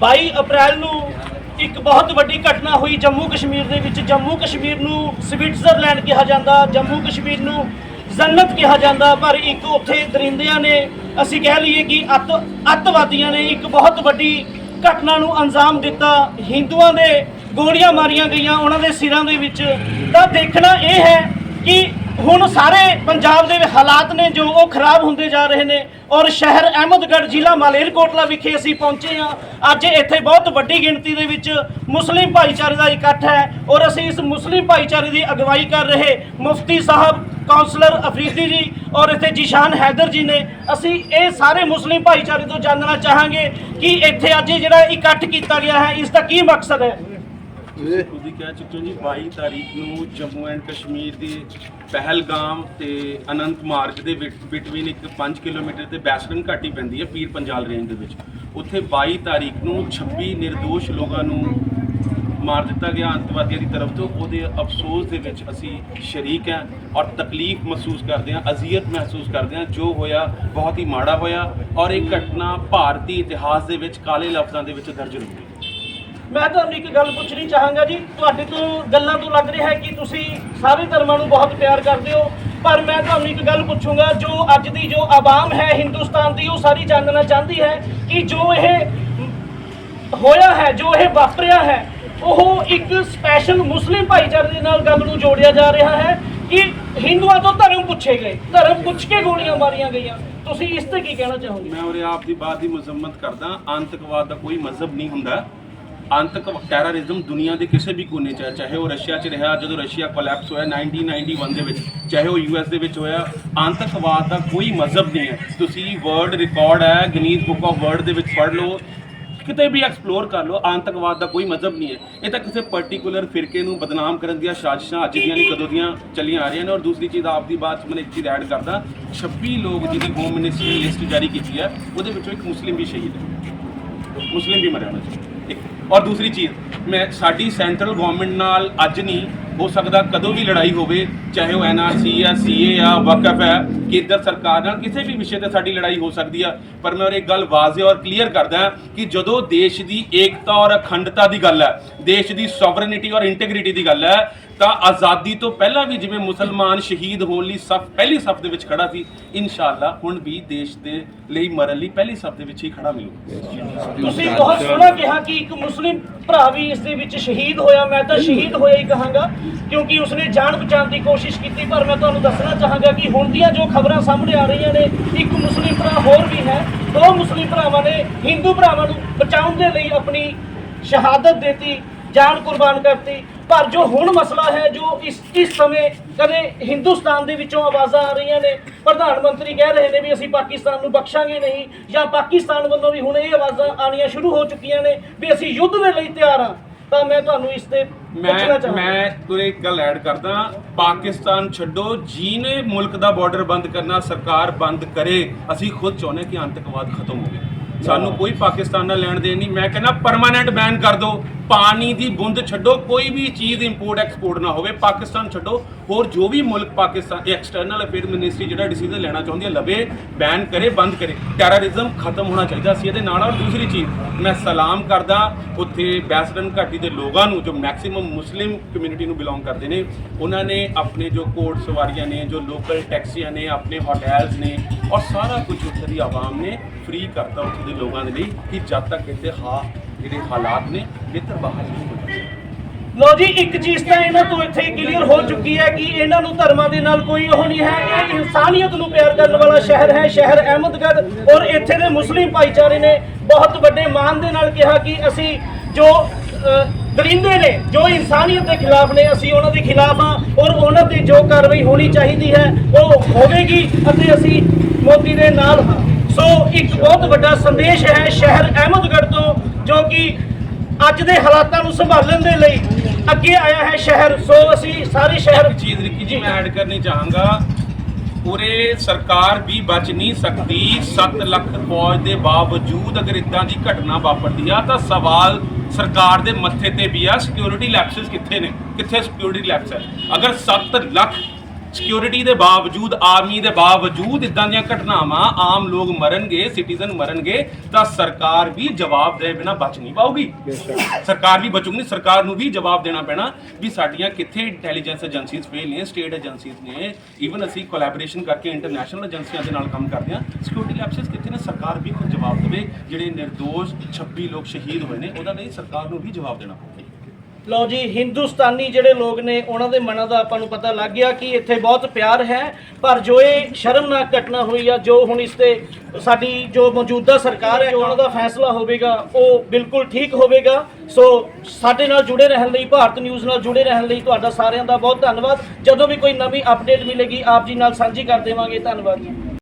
22 ਅਪ੍ਰੈਲ ਨੂੰ ਇੱਕ ਬਹੁਤ ਵੱਡੀ ਘਟਨਾ ਹੋਈ ਜੰਮੂ ਕਸ਼ਮੀਰ ਦੇ ਵਿੱਚ। ਜੰਮੂ ਕਸ਼ਮੀਰ ਨੂੰ ਸਵਿਟਜ਼ਰਲੈਂਡ ਕਿਹਾ ਜਾਂਦਾ, ਜੰਮੂ ਕਸ਼ਮੀਰ ਨੂੰ ਜੰਨਤ ਕਿਹਾ ਜਾਂਦਾ, ਪਰ ਇੱਕ ਉੱਥੇ ਦਰਿੰਦਿਆਂ ਨੇ, ਅਸੀਂ ਕਹਿ ਲਈਏ ਕਿ ਅੱਤ, ਅੱਤਵਾਦੀਆਂ ਨੇ ਇੱਕ ਬਹੁਤ ਵੱਡੀ ਘਟਨਾ ਨੂੰ ਅੰਜਾਮ ਦਿੱਤਾ। ਹਿੰਦੂਆਂ ਦੇ ਗੋਲੀਆਂ ਮਾਰੀਆਂ ਗਈਆਂ, ਉਹਨਾਂ ਦੇ ਸਿਰਾਂ ਦੇ ਵਿੱਚ। ਤਾਂ ਦੇਖਣਾ ਇਹ ਹੈ ਕਿ ਹੁਣ ਸਾਰੇ ਪੰਜਾਬ ਦੇ ਹਾਲਾਤ ਨੇ ਜੋ ਉਹ ਖਰਾਬ ਹੁੰਦੇ ਜਾ ਰਹੇ ਨੇ ਔਰ ਸ਼ਹਿਰ ਅਹਿਮਦਗੜ੍ਹ ਜ਼ਿਲ੍ਹਾ ਮਾਲੇਰਕੋਟਲਾ ਵਿਖੇ ਅਸੀਂ ਪਹੁੰਚੇ ਹਾਂ। ਅੱਜ ਇੱਥੇ ਬਹੁਤ ਵੱਡੀ ਗਿਣਤੀ ਦੇ ਵਿੱਚ ਮੁਸਲਿਮ ਭਾਈਚਾਰੇ ਦਾ ਇਕੱਠ ਹੈ ਔਰ ਅਸੀਂ ਇਸ ਮੁਸਲਿਮ ਭਾਈਚਾਰੇ ਦੀ ਅਗਵਾਈ ਕਰ ਰਹੇ ਮੁਫਤੀ ਸਾਹਿਬ ਕਾਉਂਸਲਰ ਅਫਰੀਦੀ ਜੀ ਔਰ ਇੱਥੇ ਜਿਸ਼ਾਨ ਹੈਦਰ ਜੀ ਨੇ। ਅਸੀਂ ਇਹ ਸਾਰੇ ਮੁਸਲਿਮ ਭਾਈਚਾਰੇ ਤੋਂ ਜਾਣਨਾ ਚਾਹਾਂਗੇ ਕਿ ਇੱਥੇ ਅੱਜ ਜਿਹੜਾ ਇਕੱਠ ਕੀਤਾ ਗਿਆ ਹੈ, ਇਸ ਦਾ ਕੀ ਮਕਸਦ ਹੈ? ਤੁਸੀਂ ਕਹਿ ਚੁੱਕੇ ਹੋ ਜੀ 22 ਤਾਰੀਖ ਨੂੰ ਜੰਮੂ ਐਂਡ ਕਸ਼ਮੀਰ ਦੇ ਪਹਿਲਗਾਮ ਤੇ ਅਨੰਤ ਮਾਰਗ ਦੇ ਬਿਟਵੀਨ ਇੱਕ 5 ਕਿਲੋਮੀਟਰ ਤੇ ਬੈਸਰਨ ਘਾਟੀ ਪੈਂਦੀ ਹੈ ਪੀਰ ਪੰਜਾਲ ਰੇਂਜ ਦੇ ਵਿੱਚ। ਉੱਥੇ 22 ਤਾਰੀਖ ਨੂੰ 26 નિર્ਦੋਸ਼ ਲੋਕਾਂ ਨੂੰ ਮਾਰ ਦਿੱਤਾ ਗਿਆ ਅੰਤਵਾਦੀਆਂ ਦੀ ਤਰਫ ਤੋਂ। ਉਹਦੇ ਅਫਸੋਸ ਦੇ ਵਿੱਚ ਅਸੀਂ ਸ਼ਰੀਕ ਹਾਂ ਔਰ ਤਕਲੀਫ ਮਹਿਸੂਸ ਕਰਦੇ ਹਾਂ ਅਜ਼ੀਅਤ ਮਹਿਸੂਸ ਕਰਦੇ ਹਾਂ। ਜੋ ਹੋਇਆ ਬਹੁਤ ਹੀ ਮਾੜਾ ਹੋਇਆ ਔਰ ਇਹ ਘਟਨਾ ਭਾਰਤੀ ਇਤਿਹਾਸ ਦੇ ਵਿੱਚ ਕਾਲੇ ਲਫ਼ਜ਼ਾਂ ਦੇ ਵਿੱਚ ਦਰਜ ਰਹੂਗੀ ਮੈਂ ਤੁਹਾਨੂੰ ਇੱਕ ਗੱਲ ਪੁੱਛਣੀ ਚਾਹਾਂਗਾ ਜੀ। ਤੁਹਾਡੇ ਤੋਂ ਗੱਲਾਂ ਤੋਂ ਲੱਗ ਰਿਹਾ ਹੈ ਕਿ ਤੁਸੀਂ ਸਾਰੇ ਧਰਮਾਂ ਨੂੰ ਬਹੁਤ ਪਿਆਰ ਕਰਦੇ ਹੋ। ਪਰ ਮੈਂ ਤੁਹਾਨੂੰ ਇੱਕ ਗੱਲ ਪੁੱਛੂੰਗਾ, ਜੋ ਅੱਜ ਦੀ ਜੋ ਆਵਾਮ ਹੈ ਹਿੰਦੁਸਤਾਨ ਦੀ, ਉਹ ਸਾਰੀ ਜਾਣਨਾ ਚਾਹੁੰਦੀ ਹੈ ਕਿ ਜੋ ਇਹ ਹੋਇਆ ਹੈ, ਜੋ ਇਹ ਵਾਪਰਿਆ ਹੈ, ਉਹ ਇੱਕ ਸਪੈਸ਼ਲ ਮੁਸਲਿਮ ਭਾਈਚਾਰੇ ਦੇ ਨਾਲ ਗੱਲ ਨੂੰ ਜੋੜਿਆ ਜਾ ਰਿਹਾ ਹੈ ਕਿ ਹਿੰਦੂਆਂ ਤੋਂ ਧਰਮ ਪੁੱਛੇ ਗਏ। ਧਰਮ ਪੁੱਛ ਕੇ ਗੋਲੀਆਂ ਮਾਰੀਆਂ ਗਈਆਂ। ਤੁਸੀਂ ਇਸ ਤੇ ਕੀ ਕਹਿਣਾ ਚਾਹੋਗੇ? ਮੈਂ ਉਰੇ ਆਪ ਦੀ ਬਾਤ ਦੀ ਮੁਜ਼ੰਮਤ ਕਰਦਾ। ਆਤੰਕਵਾਦ ਦਾ ਕੋਈ ਮਜ਼ਹਬ ਨਹੀਂ ਹੁੰਦਾ। ਆਤੰਕ ਟੈਰਰਿਜ਼ਮ ਦੁਨੀਆ ਦੇ ਕਿਸੇ ਵੀ ਕੋਨੇ 'ਚ ਹੈ, ਚਾਹੇ ਉਹ ਰਸ਼ੀਆ 'ਚ ਰਿਹਾ, ਜਦੋਂ ਰਸ਼ੀਆ ਕੋਲੈਪਸ ਹੋਇਆ 1991 ਦੇ ਵਿੱਚ, ਚਾਹੇ ਉਹ ਯੂਐਸ ਦੇ ਵਿੱਚ ਹੋਇਆ, ਆਤੰਕਵਾਦ ਦਾ ਕੋਈ ਮਜ਼ਹਬ ਨਹੀਂ ਹੈ। ਤੁਸੀਂ ਵਰਲਡ ਰਿਕਾਰਡ ਹੈ ਗਨੀਜ਼ ਬੁੱਕ ਆਫ ਵਰਲਡ ਦੇ ਵਿੱਚ ਪੜ੍ਹ ਲਓ, ਕਿਤੇ ਵੀ ਐਕਸਪਲੋਰ ਕਰ ਲਓ, ਆਤੰਕਵਾਦ ਦਾ ਕੋਈ ਮਜ਼ਹਬ ਨਹੀਂ ਹੈ। ਇਹ ਤਾਂ ਕਿਸੇ ਪਾਰਟਿਕੂਲਰ ਫਿਰਕੇ ਨੂੰ ਬਦਨਾਮ ਕਰਨ ਦੀਆਂ ਸਾਜ਼ਿਸ਼ਾਂ ਅੱਜ ਦੀਆਂ ਨਹੀਂ, ਕਦੋਂ ਦੀਆਂ ਚੱਲੀਆਂ ਆ ਰਹੀਆਂ ਨੇ। ਔਰ ਦੂਸਰੀ ਚੀਜ਼ ਆਪ ਦੀ ਬਾਤ 'ਚ ਮੈਂ ਇੱਕ ਚੀਜ਼ ਐਡ ਕਰਦਾ 26 ਲੋਕ ਜਿਹਦੀ ਹੋਮ ਮਿਨਿਸਟਰੀ ਨੇ ਲਿਸਟ ਜਾਰੀ ਕੀਤੀ ਹੈ, ਉਹਦੇ ਵਿੱਚੋਂ ਇੱਕ ਮੁਸਲਿਮ ਵੀ ਸ਼ਹੀਦ ਹੈ। ਮੁਸਲਿਮ ਵੀ ਮਰਿਆ ਉਹਨਾਂ 'ਚ ਔਰ ਦੂਸਰੀ ਚੀਜ਼, ਮੈਂ ਸਾਡੀ ਸੈਂਟਰਲ ਗਵਰਨਮੈਂਟ ਨਾਲ ਅੱਜ ਨਹੀਂ, ਹੋ ਸਕਦਾ ਕਦੋਂ ਵੀ ਲੜਾਈ ਹੋਵੇ, ਚਾਹੇ ਉਹ ਐਨਆਰਸੀ ਆ ਸੀਏ ਆ, ਵਕਫ ਹੈ ਕੇਂਦਰ ਸਰਕਾਰ ਨਾਲ ਕਿਸੇ ਵੀ ਵਿਸ਼ੇ ਤੇ ਸਾਡੀ ਲੜਾਈ ਹੋ ਸਕਦੀ ਆ, ਪਰ ਮੈਂ ਔਰ ਇੱਕ ਗੱਲ ਵਾਜ਼ਿਹ ਔਰ ਕਲੀਅਰ ਕਰਦਾ ਕਿ ਜਦੋਂ ਦੇਸ਼ ਦੀ ਏਕਤਾ ਔਰ ਅਖੰਡਤਾ ਦੀ ਗੱਲ ਹੈ, ਦੇਸ਼ ਦੀ ਸੋਵਰਨਿਟੀ ਔਰ ਇੰਟੈਗ੍ਰਿਟੀ ਦੀ ਗੱਲ ਹੈ ਤਾਂ ਆਜ਼ਾਦੀ ਤੋਂ ਪਹਿਲਾਂ ਵੀ ਜਿਵੇਂ ਮੁਸਲਮਾਨ ਸ਼ਹੀਦ ਹੋਣ ਲਈ ਸਫ, ਪਹਿਲੀ ਸਫ ਦੇ ਵਿੱਚ ਖੜਾ ਸੀ, ਇਨਸ਼ਾਅੱਲਾ ਹੁਣ ਵੀ ਦੇਸ਼ ਦੇ ਲਈ ਮਰਨ ਲਈ ਪਹਿਲੀ ਸਫ ਦੇ ਵਿੱਚ ਹੀ ਖੜਾ ਮਿਲੂਗਾ। ਤੁਸੀਂ ਬਹੁਤ ਸੋਹਣਾ ਕਿਹਾ ਕਿ ਇੱਕ ਮੁਸਲਿਮ ਭਰਾ ਵੀ ਇਸ ਦੇ ਵਿੱਚ ਸ਼ਹੀਦ ਹੋਇਆ, ਮੈਂ ਤਾਂ ਸ਼ਹੀਦ ਹੋਇਆ ਹੀ ਕਹਾਂਗਾ, ਕਿਉਂਕਿ ਉਸਨੇ ਜਾਨ ਬਚਾਉਣ ਦੀ ਕੋਸ਼ਿਸ਼ ਕੀਤੀ, ਪਰ ਮੈਂ ਤੁਹਾਨੂੰ ਦੱਸਣਾ ਚਾਹਾਂਗਾ ਕਿ ਹੁਣ ਦੀਆਂ ਜੋ ਖਬਰਾਂ ਸਾਹਮਣੇ ਆ ਰਹੀਆਂ ਨੇ, ਇੱਕ ਮੁਸਲਿਮ ਭਰਾ ਹੋਰ ਵੀ ਹੈ, ਦੋ ਮੁਸਲਿਮ ਭਰਾਵਾਂ ਨੇ ਹਿੰਦੂ ਭਰਾਵਾਂ ਨੂੰ ਬਚਾਉਣ ਦੇ ਲਈ ਆਪਣੀ ਸ਼ਹਾਦਤ ਦਿੱਤੀ, ਜਾਨ ਕੁਰਬਾਨ ਕਰਤੀ ਪਰ ਜੋ ਹੁਣ ਮਸਲਾ ਹੈ ਜੋ ਇਸ ਇਸ ਸਮੇਂ ਕਦੇ ਹਿੰਦੁਸਤਾਨ ਦੇ ਵਿੱਚੋਂ ਆਵਾਜ਼ਾਂ ਆ ਰਹੀਆਂ ਨੇ ਪ੍ਰਧਾਨ ਮੰਤਰੀ ਕਹਿ ਰਹੇ ਨੇ ਵੀ ਅਸੀਂ ਪਾਕਿਸਤਾਨ ਨੂੰ ਬਖਸ਼ਾਂਗੇ ਨਹੀਂ ਜਾਂ ਪਾਕਿਸਤਾਨ ਵੱਲੋਂ ਵੀ ਹੁਣ ਇਹ ਆਵਾਜ਼ਾਂ ਆਣੀਆਂ ਸ਼ੁਰੂ ਹੋ ਚੁੱਕੀਆਂ ਨੇ ਵੀ ਅਸੀਂ ਯੁੱਧ ਦੇ ਲਈ ਤਿਆਰ ਹਾਂ ਤਾਂ ਮੈਂ ਤੁਹਾਨੂੰ ਇਸ ਤੇ ਮੈਂ ਮੈਂ ਤੁਰੇ ਇੱਕ ਗੱਲ ਐਡ ਕਰਦਾ ਪਾਕਿਸਤਾਨ ਛੱਡੋ ਜਿਹਨੇ ਮੁਲਕ ਦਾ ਬਾਰਡਰ ਬੰਦ ਕਰਨਾ ਸਰਕਾਰ ਬੰਦ ਕਰੇ ਅਸੀਂ ਖੁਦ ਚਾਹੁੰਦੇ ਕਿ ਆਤੰਕਵਾਦ ਖਤਮ ਹੋਵੇ। ਸਾਨੂੰ ਕੋਈ ਪਾਕਿਸਤਾਨ ਨਾਲ ਲੈਣ ਦੇਣ ਨਹੀਂ। ਮੈਂ ਕਹਿੰਦਾ ਪਰਮਾਨੈਂਟ ਬੈਨ ਕਰ ਦਿਓ। ਪਾਣੀ ਦੀ ਬੁੰਦ ਛੱਡੋ। ਕੋਈ ਵੀ ਚੀਜ਼ ਇੰਪੋਰਟ ਐਕਸਪੋਰਟ ਨਾ ਹੋਵੇ। ਪਾਕਿਸਤਾਨ ਛੱਡੋ। ਹੋਰ ਜੋ ਵੀ ਮੁਲਕ ਪਾਕਿਸਤਾਨ ਐਕਸਟਰਨਲ ਅਫੇਅਰ ਮਿਨਿਸਟਰੀ ਜਿਹੜਾ ਡਿਸੀਜਨ ਲੈਣਾ ਚਾਹੁੰਦੀ ਹੈ, ਲਵੇ ਬੈਨ ਕਰੇ, ਬੰਦ ਕਰੇ। ਟੈਰਰਿਜ਼ਮ ਖਤਮ ਹੋਣਾ ਚਾਹੀਦਾ ਸੀ ਇਹਦੇ ਨਾਲ। ਔਰ ਦੂਸਰੀ ਚੀਜ਼, ਮੈਂ ਸਲਾਮ ਕਰਦਾ ਉੱਥੇ ਬੈਸਰਨ ਘਾਟੀ ਦੇ ਲੋਕਾਂ ਨੂੰ ਜੋ ਮੈਕਸਿਮਮ ਮੁਸਲਿਮ ਕਮਿਊਨਿਟੀ ਨੂੰ ਬਿਲੋਂਗ ਕਰਦੇ ਨੇ। ਉਹਨਾਂ ਨੇ ਆਪਣੇ ਜੋ ਕੋਟ ਸਵਾਰੀਆਂ ਨੇ, ਜੋ ਲੋਕਲ ਟੈਕਸੀਆਂ ਨੇ, ਆਪਣੇ ਹੋਟਲਸ ਨੇ ਔਰ ਸਾਰਾ ਕੁਝ ਉੱਥੇ ਦੀ ਆਵਾਮ ਨੇ ਫ੍ਰੀ ਕਰਤਾ ਉੱਥੇ ਦੇ ਲੋਕਾਂ ਦੇ ਲਈ ਕਿ ਜਦ ਤੱਕ ਇੱਥੇ ਹਾਂ ਜਿਹੜੇ ਹਾਲਾਤ ਨੇ ਬਿਹਤਰ ਬਾਹਰ ਨਹੀਂ ਹੋਣਗੇ ਲੋ ਜੀ ਇੱਕ ਚੀਜ਼ ਤਾਂ ਇਹਨਾਂ ਤੋਂ ਇੱਥੇ ਕਲੀਅਰ ਹੋ ਚੁੱਕੀ ਹੈ ਕਿ ਇਹਨਾਂ ਨੂੰ ਧਰਮਾਂ ਦੇ ਨਾਲ ਕੋਈ ਉਹ ਨਹੀਂ ਹੈ। ਇਹ ਇਨਸਾਨੀਅਤ ਨੂੰ ਪਿਆਰ ਕਰਨ ਵਾਲਾ ਸ਼ਹਿਰ ਹੈ ਸ਼ਹਿਰ ਅਹਿਮਦਗੜ੍ਹ। ਔਰ ਇੱਥੇ ਦੇ ਮੁਸਲਿਮ ਭਾਈਚਾਰੇ ਨੇ ਬਹੁਤ ਵੱਡੇ ਮਾਣ ਦੇ ਨਾਲ ਕਿਹਾ ਕਿ ਅਸੀਂ ਜੋ ਅ, ਦਰਿੰਦੇ ਨੇ ਜੋ ਇਨਸਾਨੀਅਤ ਦੇ ਖਿਲਾਫ ਨੇ ਅਸੀਂ ਉਹਨਾਂ ਦੇ ਖਿਲਾਫ ਹਾਂ। ਔਰ ਉਹਨਾਂ ਤੇ ਜੋ ਕਾਰਵਾਈ ਹੋਣੀ ਚਾਹੀਦੀ ਹੈ ਉਹ ਹੋਵੇਗੀ ਅਤੇ ਅਸੀਂ ਮੋਦੀ ਦੇ ਨਾਲ। ਹਾਂ ਸੋ ਇੱਕ ਬਹੁਤ ਵੱਡਾ ਸੰਦੇਸ਼ ਹੈ ਸ਼ਹਿਰ ਅਹਿਮਦਗੜ੍ਹ ਤੋਂ, ਜੋ ਕਿ ਅੱਜ ਦੇ ਹਾਲਾਤਾਂ ਨੂੰ ਸੰਭਾਲਣ ਦੇ ਲਈ ਅੱਗੇ ਆਇਆ ਹੈ ਸ਼ਹਿਰ। ਸੋ ਅਸੀਂ ਸਾਰੇ ਸ਼ਹਿਰ ਚੀਜ਼ ਰਿੱਕੀ ਜੀ, ਮੈਂ ਐਡ ਕਰਨੀ ਚਾਹਾਂਗਾ। ਪੂਰੇ ਸਰਕਾਰ ਵੀ ਬਚ ਨਹੀਂ ਸਕਦੀ। 7 ਲੱਖ ਫੌਜ ਦੇ ਬਾਵਜੂਦ ਅਗਰ ਇਦਾਂ ਦੀ ਘਟਨਾ ਵਾਪਰਦੀ ਆ, ਤਾਂ ਸਵਾਲ ਸਰਕਾਰ ਦੇ ਮੱਥੇ ਤੇ ਵੀ ਆ। ਸਿਕਿਉਰਿਟੀ ਲੈਪਸਸ ਕਿੱਥੇ ਨੇ? ਕਿੱਥੇ ਸਿਕਿਉਰਿਟੀ ਲੈਪਸ ਹੈ ਅਗਰ 7 ਲੱਖ ਸਿਕਿਉਰਿਟੀ ਦੇ ਬਾਵਜੂਦ ਆਰਮੀ ਦੇ ਬਾਵਜੂਦ ਇਦਾਂ ਦੀਆਂ ਘਟਨਾਵਾਂ ਆਮ ਲੋਕ ਮਰਨਗੇ ਸਿਟੀਜ਼ਨ ਮਰਨਗੇ, ਤਾਂ ਸਰਕਾਰ ਵੀ ਜਵਾਬ ਦੇ ਬਿਨਾ ਬਚ ਨਹੀਂ ਪਾਉਗੀ ਸਰਕਾਰ ਵੀ ਬਚੂਗੀ ਨਹੀਂ, ਸਰਕਾਰ ਨੂੰ ਵੀ ਜਵਾਬ ਦੇਣਾ ਪੈਣਾ ਵੀ ਸਾਡੀਆਂ ਕਿੱਥੇ ਇੰਟੈਲੀਜੈਂਸ ਏਜੰਸੀਜ਼ ਫੇਲ ਨੇ ਸਟੇਟ ਏਜੰਸੀਜ਼ ਨੇ। ਈਵਨ ਅਸੀਂ ਕੋਲੈਬੋਰੇਸ਼ਨ ਕਰਕੇ ਇੰਟਰਨੈਸ਼ਨਲ ਏਜੰਸੀਆਂ ਦੇ ਨਾਲ ਕੰਮ ਕਰਦੇ ਹਾਂ ਸਿਕਿਉਰਿਟੀ ਲੈਪਸਸ ਕਿੱਥੇ ਨੇ? ਸਰਕਾਰ ਵੀ ਖੁਦ ਜਵਾਬ ਦੇਵੇ। ਜਿਹੜੇ ਨਿਰਦੋਸ਼ 26 ਲੋਕ ਸ਼ਹੀਦ ਹੋਏ ਨੇ ਉਹਦਾ ਨਹੀਂ ਸਰਕਾਰ ਨੂੰ ਵੀ ਜਵਾਬ ਦੇਣਾ ਪਊਗਾ ਲਓ ਜੀ, ਹਿੰਦੁਸਤਾਨੀ ਜਿਹੜੇ ਲੋਕ ਨੇ, ਉਹਨਾਂ ਦੇ ਮਨਾਂ ਦਾ ਆਪਾਂ ਨੂੰ ਪਤਾ ਲੱਗ ਗਿਆ ਕਿ ਇੱਥੇ ਬਹੁਤ ਪਿਆਰ ਹੈ। ਪਰ ਜੋ ਇਹ ਸ਼ਰਮਨਾਕ ਘਟਨਾ ਹੋਈ ਆ, ਜੋ ਹੁਣ ਇਸ ਤੇ ਸਾਡੀ ਜੋ ਮੌਜੂਦਾ ਸਰਕਾਰ ਹੈ ਉਹਨਾਂ ਦਾ ਫੈਸਲਾ ਹੋਵੇਗਾ, ਉਹ ਬਿਲਕੁਲ ਠੀਕ ਹੋਵੇਗਾ। ਸੋ ਸਾਡੇ ਨਾਲ ਜੁੜੇ ਰਹਿਣ ਲਈ, ਭਾਰਤ ਨਿਊਜ਼ ਨਾਲ ਜੁੜੇ ਰਹਿਣ ਲਈ ਤੁਹਾਡਾ ਸਾਰਿਆਂ ਦਾ ਬਹੁਤ ਧੰਨਵਾਦ। ਜਦੋਂ ਵੀ ਕੋਈ ਨਵੀਂ ਅਪਡੇਟ ਮਿਲੇਗੀ, ਆਪ ਜੀ ਨਾਲ ਸਾਂਝੀ ਕਰ ਦੇਵਾਂਗੇ। ਧੰਨਵਾਦ ਜੀ।